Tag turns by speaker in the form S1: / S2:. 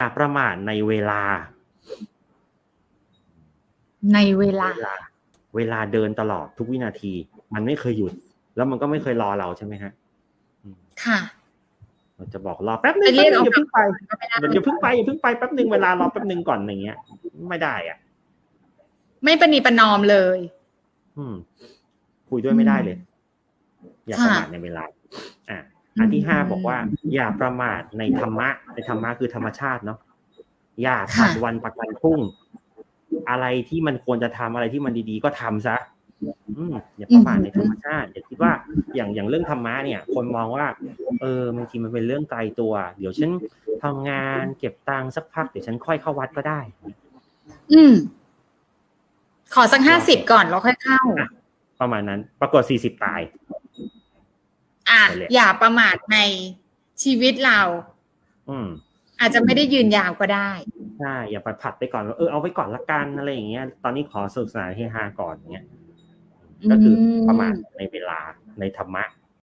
S1: อย่าประมาทในเวลา
S2: ในเวลา
S1: เวลา เวลาเดินตลอดทุกวินาที มันไม่เคยหยุด แล้วมันก็ไม่เคยรอเราใช่ไหมฮะอืม
S2: ค่ะ
S1: เราจะบอกรอแป๊บนึง
S2: จะเรียก
S1: แป๊บนึงอย่าเพิ่งไป
S2: ก็ไม่ได้
S1: อย่าเพิ่งไปอย่าเพิ่งไปแป๊บนึงเวลารอแป๊บนึงก่อนอย่างเงี้ย ไม่ได้อะ
S2: ไม่ประนีประนอมเลย
S1: อืม คุยด้วยไม่ได้เลย อย่าประมาท
S2: ค่ะ
S1: ในเวลา อะ อันที่ห้า
S2: อืม
S1: บอกว่า อย่าประมาทในธรรมะ ในธรรมะคือธรรมชาติเนาะอย่า
S2: ค่ะ
S1: ผัดวันประกันพรุ่ง อะไรที่มันควรจะทำอะไรที่มันดีๆ ก็ทำซะอืมอย่าประมาทในธรรมชาติอย่าคิดว่าอย่างอย่างเรื่องธรรมะเนี่ย คนมองว่า เออบางทีมันเป็นเรื่องไกลตัว เดี๋ยวฉันทำงานเก็บตังค์สักพักเดี๋ยวฉันค่อยเข้าวัดก็ได้
S2: อืม ขอสักห้าสิบก่อนแล้วค่อยเข้า
S1: อะประมาณนั้น ปรากฏสี่สิบตาย
S2: อะ
S1: ไปเลย
S2: อย่าประมาทในชีวิตเรา
S1: อืม
S2: อาจจะไม่ได้ยืนยาวก็ได้
S1: ใช่อย่าไปผัดไปก่อนว่าเออเอาไว้ก่อนละกันอะไรอย่างเงี้ย ตอนนี้ขอสนุกสนานเฮฮาก่อนอย่างเงี้ยก็คืออ
S2: ม
S1: ประมาทในเวลาในธรรมะ